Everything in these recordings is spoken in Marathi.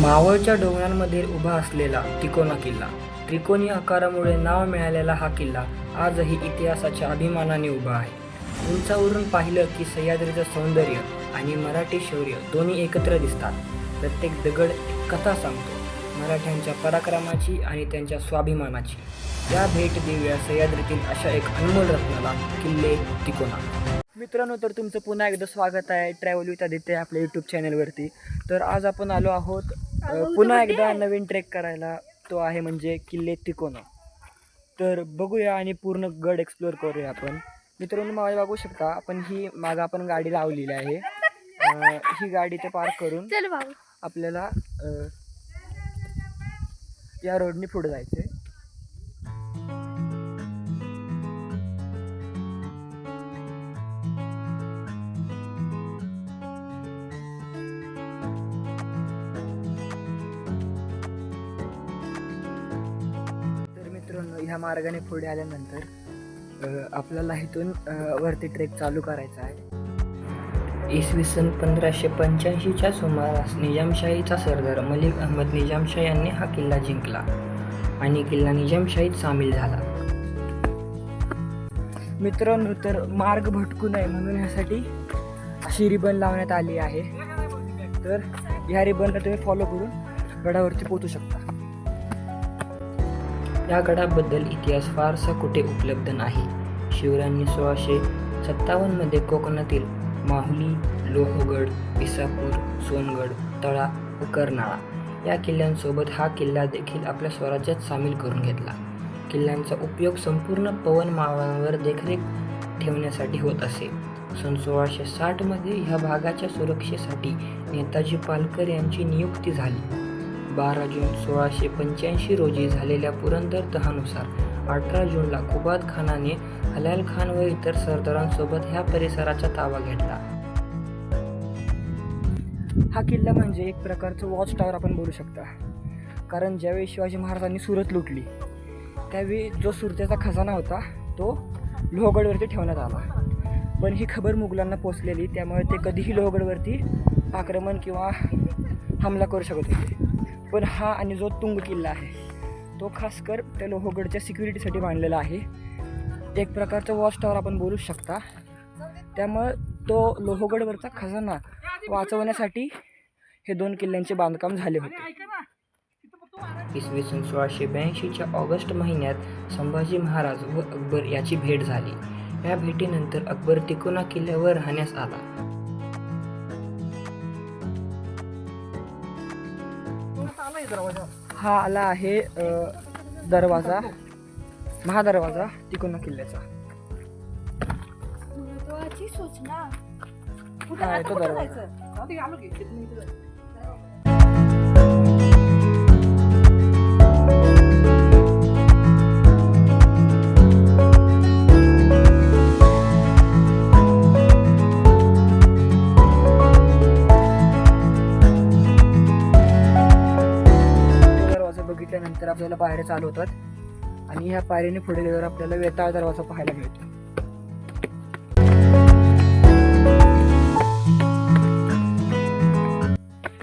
मावळच्या डोंगरांमध्ये उभा असलेला तिकोना किल्ला. त्रिकोणी आकारामुळे नाव मिळालेला हा किल्ला आजही इतिहासाच्या अभिमानाने उभा आहे. उंचावरून पाहिलं की सह्याद्रीचं सौंदर्य आणि मराठी शौर्य दोन्ही एकत्र दिसतात. प्रत्येक दगड एक कथा सांगतो. मराठ्यांच्या पराक्रमाची आणि त्यांच्या स्वाभिमानाची. या भेट देऊया सह्याद्रीतील अशा एक अनमोल रत्नाला किल्ले तिकोना. मित्रांनो तर तुमचं पुन्हा एकदा स्वागत आहे ट्रॅव्हल विथ आदित्य आपल्या यूट्यूब चॅनलवरती तर आज आपण आलो आहोत पुन्हा एकदा नवीन ट्रेक करायला. तो आहे म्हणजे किल्ले तिकोना. तर बघूया आणि पूर्ण गड एक्सप्लोअर करूया आपण. मित्रांनो मागे बघू शकता आपण ही मागं आपण गाडी लावलेली आहे. ही गाडी ते पार्क करून चल भाऊ. आपल्याला या रोडने पुढे जायचं आहे ह्या मार्गाने पुढे आल्यानंतर आपल्याला इथून वरती ट्रेक चालू करायचा आहे. इसवी सन पंधराशे पंच्याऐंशीच्या सुमारास निजामशाहीचा सरदार मलिक अहमद निजामशाह यांनी हा किल्ला जिंकला आणि किल्ला निजामशाहीत सामील झाला. मित्रांनो तर मार्ग भटकू नये म्हणून ह्यासाठी अशी रिबन लावण्यात आली आहे. तर ह्या रिबनला तुम्ही फॉलो करून गडावरती पोहोचू शकता. या गडाबद्दल इतिहास फारसा कुठे उपलब्ध नाही. शिवरायांनी सोळाशे सत्तावन्नमध्ये कोकणातील माहुली लोहगड विसापूर सोनगड तळा व कर्नाळा या किल्ल्यांसोबत हा किल्ला देखील आपल्या स्वराज्यात सामील करून घेतला. किल्ल्यांचा उपयोग संपूर्ण पवन मावळांवर देखरेख ठेवण्यासाठी होत असे. सन सोळाशे साठमध्ये ह्या भागाच्या सुरक्षेसाठी नेताजी पालकर यांची नियुक्ती झाली. बारा जून सोळाशे पंच्याऐंशी रोजी झालेल्या पुरंदर तहानुसार अठरा जूनला कुबाद खानाने हलाल खान व इतर सरदारांसोबत ह्या परिसराचा ताबा घेतला. हा किल्ला म्हणजे एक प्रकारचं वॉच टॉवर आपण बोलू शकता. कारण ज्यावेळी शिवाजी महाराजांनी सुरत लुटली त्यावेळी जो सुरतेचा खजाना होता तो लोहगडवरती ठेवण्यात आला. पण ही खबर मुघलांना पोचलेली त्यामुळे ते कधीही लोहगडवरती आक्रमण किंवा हमला करू शकत होते. पण हा आणि जो तुंग किल्ला आहे तो खासकर त्या लोहगडच्या सिक्युरिटीसाठी बांधलेला आहे. एक प्रकारचं वॉच टॉवर आपण बोलू शकता. त्यामुळं तो लोहगडवरचा खजाना वाचवण्यासाठी हे दोन किल्ल्यांचे बांधकाम झाले होते. इसवी सन सोळाशे ब्याऐंशीच्या ऑगस्ट महिन्यात संभाजी महाराज व अकबर याची भेट झाली. या भेटीनंतर अकबर तिकोना किल्ल्यावर राहण्यास आला. हा आला आहे दरवाजा. महादरवाजा तिकोना किल्ल्याचा. हा आहे तो दरवाजा. दरवाजा आपल्याला पायऱ्या चालू होतात आणि ह्या पायरीने पुढे गेल्यावर आपल्याला वेताळ दरवाजा पाहायला मिळतो.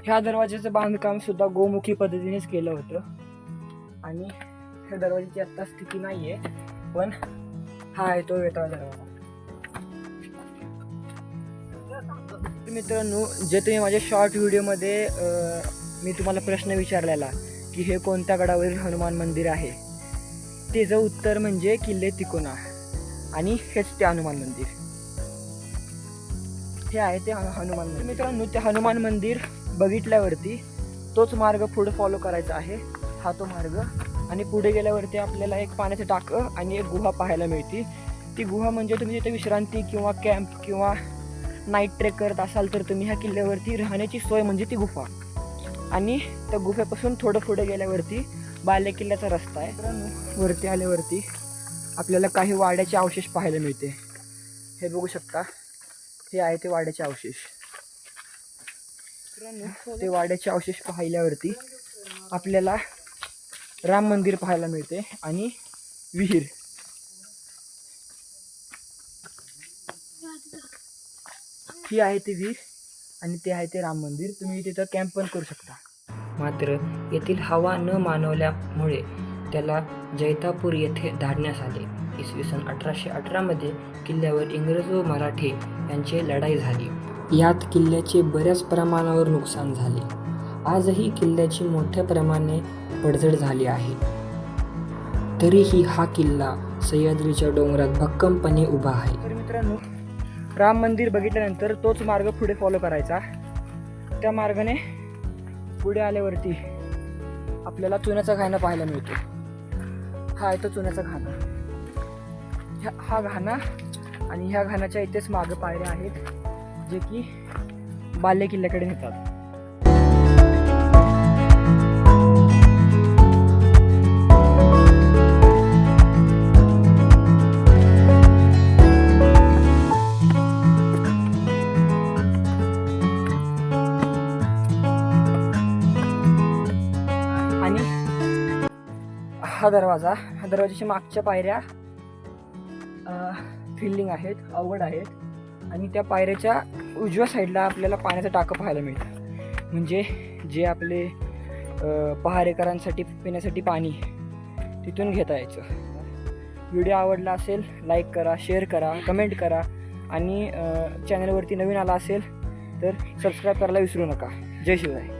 ह्या दरवाजाचं बांधकाम सुद्धा गोमुखी पद्धतीनेच केलं होतं. आणि ह्या दरवाज्याची आत्ता स्थिती नाही आहे पण हा आहे तो वेताळ दरवाजा. मित्रांनो जे तुम्ही माझ्या शॉर्ट व्हिडिओमध्ये मी तुम्हाला प्रश्न विचारलेला की हे कोणत्या गडावरील हनुमान मंदिर आहे? त्याचं उत्तर म्हणजे किल्ले तिकोना. आणि हेच ते हनुमान मंदिर. हे आहे ते हनुमान मंदिर. मित्रांनो ते हनुमान मंदिर बघितल्यावरती तोच मार्ग पुढे फॉलो करायचा आहे. हा तो मार्ग. आणि पुढे गेल्यावरती आपल्याला एक पाण्याचं टाकं आणि एक गुहा पाहायला मिळते ती गुहा म्हणजे तुम्ही तिथे विश्रांती किंवा कॅम्प किंवा नाईट ट्रेक करत असाल तर तुम्ही ह्या किल्ल्यावरती राहण्याची सोय म्हणजे ती गुफा. आणि त्या गुफेपासून थोडं पुढे गेल्यावरती बालेकिल्ल्याचा रस्ता आहे. वरती आल्यावरती आपल्याला काही वाड्याचे अवशेष पाहायला मिळते. हे बघू शकता हे आहे ते वाड्याचे अवशेष. ते वाड्याचे अवशेष पाहिल्यावरती आपल्याला राम मंदिर पाहायला मिळते आणि विहीर. ही आहे ती विहीर. आणि ते आहे ते राम मंदिर. तुम्ही तिथं कॅम्प पण करू शकता. मात्र येथील हवा न मानवल्यामुळे त्याला जैतापूर येथे धाडण्यात आले. इसवी सन अठराशे अठरामध्ये किल्ल्यावर इंग्रज व मराठे यांची लढाई झाली. यात किल्ल्याचे बऱ्याच प्रमाणावर नुकसान झाले. आजही किल्ल्याची मोठ्या प्रमाणे पडझड झाली आहे. तरीही हा किल्ला सह्याद्रीच्या डोंगरात भक्कमपणे उभा आहे. तर मित्रांनो राम मंदिर बघितल्यानंतर तोच मार्ग पुढे फॉलो करायचा. त्या मार्गाने पुढे आल्यावरती आपल्याला चुन्याचा घाणा पाहायला मिळतो. हा येतो चुन्याचा घाणा. ह्या- हा घाणा आणि ह्या घाणाच्या इथेच मागं पायऱ्या आहेत जे की बाल्य किल्ल्याकडे नेतात. हा दरवाजा. हा दरवाजाच्या मागच्या पायऱ्या फिल्डिंग आहेत अवघड आहेत. आणि त्या पायऱ्याच्या उजव्या साईडला आपल्याला पाण्याचं टाकं पाहायला मिळतं. म्हणजे जे आपले पहारेकरांसाठी पिण्यासाठी पाणी तिथून घेता यायचं. व्हिडिओ आवडला असेल लाईक करा शेअर करा कमेंट करा. आणि चॅनलवरती नवीन आला असेल तर सबस्क्राईब करायला विसरू नका. जय शिवराय.